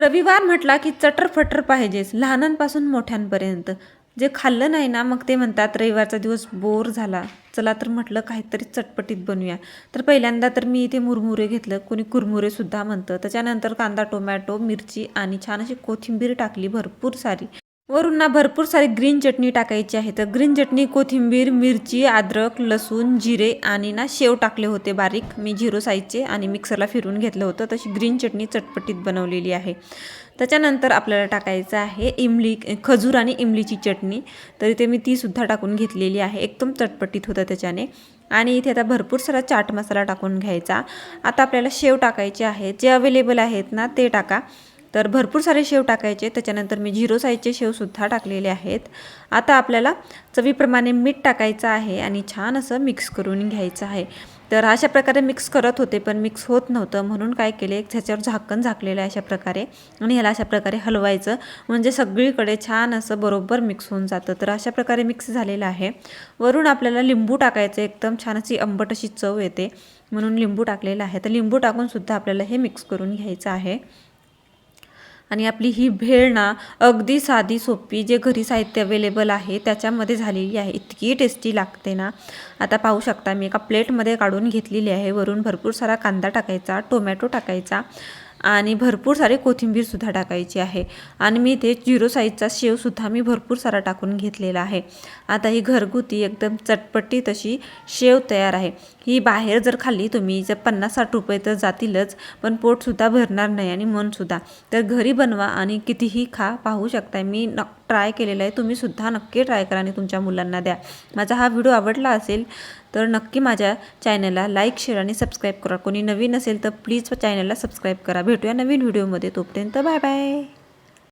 रविवार म्हटला की चटरफटर पाहिजेच लहानांपासून मोठ्यांपर्यंत. जे खाल्लं नाही ना मग ते म्हणतात रविवारचा दिवस बोर झाला. चला तर म्हटलं काहीतरी चटपटीत बनवूया. तर पहिल्यांदा तर मी इथे मुरमुरे घेतलं. कोणी कुरमुरेसुद्धा म्हणतं. त्याच्यानंतर कांदा टोमॅटो मिरची आणि छान अशी कोथिंबीर टाकली भरपूर सारी. वरून ना भरपूर सारी ग्रीन चटणी टाकायची आहे. तर ग्रीन चटणी कोथिंबीर मिरची अद्रक लसूण जिरे आणि ना शेव टाकले होते बारीक. मी झिरो साईजचे आणि मिक्सरला फिरून घेतलं होतं. तशी ग्रीन चटणी चटपटीत बनवलेली आहे. त्याच्यानंतर आपल्याला टाकायचं आहे इमली खजूर आणि इमलीची चटणी. तर इथे मी तीसुद्धा टाकून घेतलेली आहे. एकदम चटपटीत होतं त्याच्याने. आणि इथे आता भरपूर सारा चाट मसाला टाकून घ्यायचा. आता आपल्याला शेव टाकायचे आहे जे अवेलेबल आहेत ना ते टाका. तर भरपूर सारे शेव टाकायचे. त्याच्यानंतर मी झिरो साईजचे शेवसुद्धा टाकलेले आहेत. आता आपल्याला चवीप्रमाणे मीठ टाकायचं आहे आणि छान असं मिक्स करून घ्यायचं आहे. तर अशा प्रकारे मिक्स करत होते पण मिक्स होत नव्हतं. म्हणून काय केले ह्याच्यावर झाकण झाकलेलं आहे अशा प्रकारे आणि ह्याला अशा प्रकारे हलवायचं. म्हणजे सगळीकडे छान असं बरोबर मिक्स होऊन जातं. तर अशा प्रकारे मिक्स झालेलं आहे. वरून आपल्याला लिंबू टाकायचं. एकदम छान अशी आंबट अशी चव येते. म्हणून लिंबू टाकलेलं आहे. तर लिंबू टाकूनसुद्धा आपल्याला हे मिक्स करून घ्यायचं आहे. आणि आपली ही भेळ ना अगदी साधी सोपी जे घरी साहित्य अवेलेबल आहे त्याच्यामध्ये झालेली आहे. इतकी टेस्टी लागते ना. आता पाहू शकता मी एका प्लेटमध्ये काढून घेतलेली आहे. वरून भरपूर सारा कांदा टाकायचा टोमॅटो टाकायचा. आणि भरपूर सारे कोथिंबीरसुद्धा टाकायची आहे. आणि मी ते झिरो साईजचा शेवसुद्धा मी भरपूर सारा टाकून घेतलेला आहे. आता ही घरगुती एकदम चटपटी तशी शेव तयार आहे. ही बाहेर जर खाल्ली तुम्ही जर पन्नास साठ रुपये तर जातीलच पण पोटसुद्धा भरणार नाही आणि मनसुद्धा तर घरी बनवा आणि कितीही खा पाहू शकताय मी न ट्राय केलेलं आहे. तुम्हीसुद्धा नक्की ट्राय करा आणि तुमच्या मुलांना द्या. माझा हा व्हिडिओ आवडला असेल तर नक्की माझ्या चॅनलला लाईक शेअर आणि सबस्क्राईब करा. कोणी नवीन असेल तर प्लीज चॅनलला सबस्क्राईब करा. भेटूया नवीन व्हिडिओमध्ये. तोपर्यंत बाय बाय.